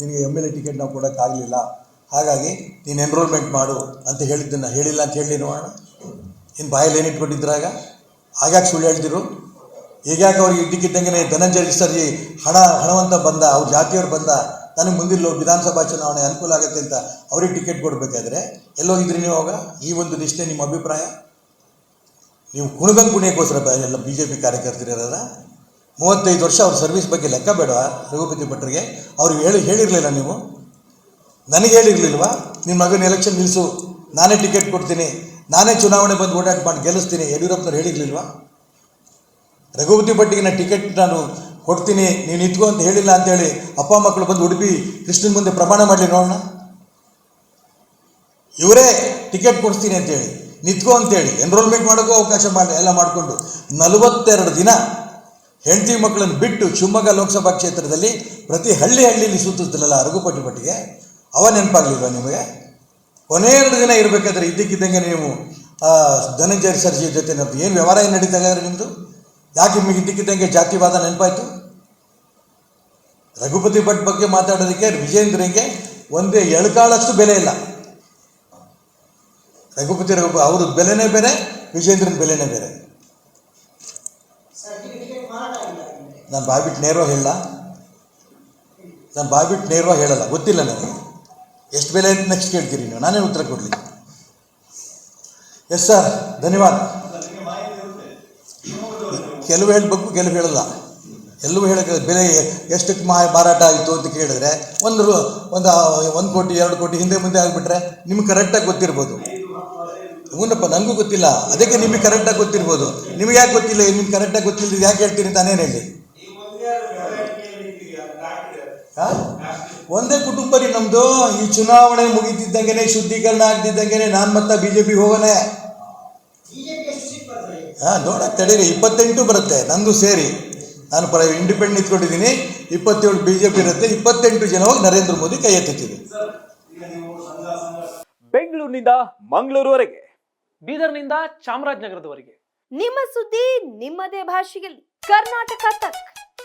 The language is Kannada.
ನಿನಗೆ ಎಂ ಎಲ್ ಎ ಟಿಕೆಟ್ ನಾವು ಕೊಡೋಕ್ಕಾಗಲಿಲ್ಲ ಹಾಗಾಗಿ ನೀನು ಎನ್ರೋಲ್ಮೆಂಟ್ ಮಾಡು ಅಂತ ಹೇಳಿದ್ದನ್ನು ಹೇಳಿಲ್ಲ ಅಂತ ಹೇಳಿ ನೋಡೋಣ ಇನ್ನು ಬಾಯಲ್ಲಿ ಏನು ಇಟ್ಕೊಂಡಿದ್ರಾಗ ಹಾಗಾಗಿ ಸುಳ್ಳು ಹೇಳ್ತಿರು ಈಗ್ಯಾಕೆ ಅವ್ರಿಗೆ ಇದ್ದಕ್ಕಿದ್ದಂಗೆ ಧನಂಜಯ ಸರ್ಜಿ ಹಣ, ಹಣವಂತ ಬಂದ, ಅವ್ರ ಜಾತಿಯವ್ರು ಬಂದ ನನಗೆ ಮುಂದಿಲ್ಲೋ ವಿಧಾನಸಭಾ ಚುನಾವಣೆ ಅನುಕೂಲ ಆಗುತ್ತೆ ಅಂತ ಅವ್ರಿಗೆ ಟಿಕೆಟ್ ಕೊಡಬೇಕಾದ್ರೆ ಎಲ್ಲೋಗಿದ್ರಿ ನೀವು ಅವಾಗ? ಈ ಒಂದು ನಿಷ್ಠೆ ನಿಮ್ಮ ಅಭಿಪ್ರಾಯ? ನೀವು ಕುಣಿದಂಗೆ ಕುಣಿಯೋಕ್ಕೋಸ್ಕರ ಎಲ್ಲ ಬಿ ಜೆ ಪಿ ಕಾರ್ಯಕರ್ತರಿರೋದ? ಮೂವತ್ತೈದು ವರ್ಷ ಅವ್ರ ಸರ್ವಿಸ್ ಬಗ್ಗೆ ಲೆಕ್ಕ ಬೇಡ ರಘುಪತಿ ಭಟ್ರಿಗೆ? ಅವ್ರಿಗೆ ಹೇಳಿ, ಹೇಳಿರಲಿಲ್ಲ ನೀವು? ನನಗೆ ಹೇಳಿರಲಿಲ್ವಾ? ನಿಮ್ಮ ಮಗನ ಎಲೆಕ್ಷನ್ ನಿಲ್ಲಿಸು ನಾನೇ ಟಿಕೆಟ್ ಕೊಡ್ತೀನಿ. ನಾನೇ ಚುನಾವಣೆ ಬಂದು ಓಡಾಟ ಮಾಡಿ ಗೆಲ್ಲಿಸ್ತೀನಿ. ಯಡಿಯೂರಪ್ಪನವ್ರು ಹೇಳಿರಲಿಲ್ವಾ? ರಘುಪತಿ ಭಟ್ಟಿಗೆ ನಾನು ಟಿಕೆಟ್ ನಾನು ಕೊಡ್ತೀನಿ. ನೀವು ನಿಂತ್ಕೊ ಅಂತ ಹೇಳಿಲ್ಲ ಅಂತೇಳಿ ಅಪ್ಪ, ಮಕ್ಕಳು ಬಂದು ಉಡುಪಿ ಕೃಷ್ಣನ ಮುಂದೆ ಪ್ರಮಾಣ ಮಾಡಲಿ ನೋಡೋಣ. ಇವರೇ ಟಿಕೆಟ್ ಕೊಡ್ತೀನಿ ಅಂತೇಳಿ. ನಿತ್ಕೋ ಅಂತೇಳಿ. ಎನ್ರೋಲ್ಮೆಂಟ್ ಮಾಡೋಕ್ಕೂ ಅವಕಾಶ ಮಾಡಿ ಎಲ್ಲ ಮಾಡಿಕೊಂಡು. ನಲವತ್ತೆರಡು ದಿನ ಹೆಂಡತಿ ಮಕ್ಕಳನ್ನು ಬಿಟ್ಟು ಶಿವಮೊಗ್ಗ ಲೋಕಸಭಾ ಕ್ಷೇತ್ರದಲ್ಲಿ ಪ್ರತಿ ಹಳ್ಳಿ ಹಳ್ಳಿಯಲ್ಲಿ ಸುತ್ತುತ್ತಿಲ್ಲಲ್ಲ ಅರಗುಪಟ್ಟಿ ಪಟ್ಟಿಗೆ ಅವ ನೆನಪಾಗ್ಲಿಲ್ವಾ ನಿಮಗೆ? ಕೊನೆ ಎರಡು ದಿನ ಇರಬೇಕಾದ್ರೆ ಇದ್ದಕ್ಕಿದ್ದಂಗೆ ನೀವು ಧನಂಜಯ ಸರ್ಜಿ ಜೊತೆ ನಮ್ದು ಏನು ವ್ಯವಹಾರ ಏನು ನಡೀತಾ ಇದ್ದಾರೆ ನಿಮ್ಮದು ಯಾಕೆ ನಿಮಗೆ ಇದ್ದಕ್ಕಿದ್ದಂಗೆ ಜಾತಿವಾದ ನೆನಪಾಯಿತು? ರಘುಪತಿ ಭಟ್ ಬಗ್ಗೆ ಮಾತಾಡೋದಕ್ಕೆ ವಿಜೇಂದ್ರಿಗೆ ಒಂದೇ ಎಳ್ಕಾಳಷ್ಟು ಬೆಲೆ ಇಲ್ಲ. ರಘುಪತಿ ರಘು, ಅವ್ರದ್ದು ಬೆಲೆನೇ ಬೇರೆ, ವಿಜೇಂದ್ರನ ಬೆಲೆನೇ ಬೇರೆ. ನಾನು ಬಾಯ್ಬಿಟ್ಟು ನೇರವಾಗಿ ಹೇಳಲ್ಲ ನಾನು ಬಾಯ್ಬಿಟ್ಟು ನೇರವಾಗಿ ಹೇಳಲ್ಲ, ಗೊತ್ತಿಲ್ಲ ನನಗೆ. ಎಷ್ಟು ಬೆಲೆ ಅಂತ ನೆಕ್ಸ್ಟ್ ಕೇಳ್ತೀರಿ ನೀವು? ನಾನೇ ಉತ್ತರ ಕೊಡಲಿ? ಎಸ್ ಸರ್ ಧನ್ಯವಾದ. ಕೆಲವು ಹೇಳಬೇಕು, ಕೆಲವು ಹೇಳಲ್ಲ. ಎಲ್ಲವೂ ಹೇಳಕ್ಕೆ ಬೆಲೆ ಎಷ್ಟಕ್ಕೆ ಮಾ, ಮಾರಾಟ ಆಯಿತು ಅಂತ ಕೇಳಿದ್ರೆ ಒಂದು ಒಂದು ಒಂದು ಕೋಟಿ, ಎರಡು ಕೋಟಿ ಹಿಂದೆ ಮುಂದೆ ಆಗಿಬಿಟ್ರೆ ನಿಮ್ಗೆ ಕರೆಕ್ಟಾಗಿ ಗೊತ್ತಿರ್ಬೋದು. ಹ್ಞೂನಪ್ಪ ನನಗೂ ಗೊತ್ತಿಲ್ಲ. ಅದಕ್ಕೆ ನಿಮಗೆ ಕರೆಕ್ಟಾಗಿ ಗೊತ್ತಿರ್ಬೋದು. ನಿಮಗೆ ಯಾಕೆ ಗೊತ್ತಿಲ್ಲ? ನಿಮ್ಗೆ ಕರೆಕ್ಟಾಗಿ ಗೊತ್ತಿಲ್ಲ ಯಾಕೆ ಹೇಳ್ತೀನಿ ನಾನೇನು ಹೇಳಿ? ಒಂದೇ ಕುಟುಂಬ ರೀ ನಮ್ಮದು ಈ ಚುನಾವಣೆ ಮುಗಿತಿದ್ದಂಗೆನೆ ಶುದ್ಧೀಕರಣ ಆಗ್ತಿದ್ದಂಗೆ ನಾನು ಮತ್ತೆ ಬಿ ಜೆ ಪಿ ಹೋಗೋಣ. ಹಾಂ ನೋಡ ತಡೀರಿ. ಇಪ್ಪತ್ತೆಂಟು ಬರುತ್ತೆ ನಂದು ಸೇರಿ. ನಾನು ಪರ ಇಂಡಿಪೆಂಡೆಂಟ್ ನಿಂತ್ಕೊಂಡಿದ್ದೀನಿ. ಇಪ್ಪತ್ತೇಳು ಬಿ ಜೆ ಪಿ ಇರುತ್ತೆ. ಇಪ್ಪತ್ತೆಂಟು ಜನ ಹೋಗಿ ನರೇಂದ್ರ ಮೋದಿ ಕೈ ಎತ್ತುತ್ತೀವಿ ಬೆಂಗಳೂರಿನಿಂದ ಮಂಗಳೂರುವರೆಗೆ ಬೀದರ್ನಿಂದ ಚಾಮರಾಜನಗರದವರೆಗೆ. ನಿಮ್ಮ ಸುದ್ದಿ ನಿಮ್ಮದೇ ಭಾಷೆಯಲ್ಲಿ. ಕರ್ನಾಟಕ ತಕ್.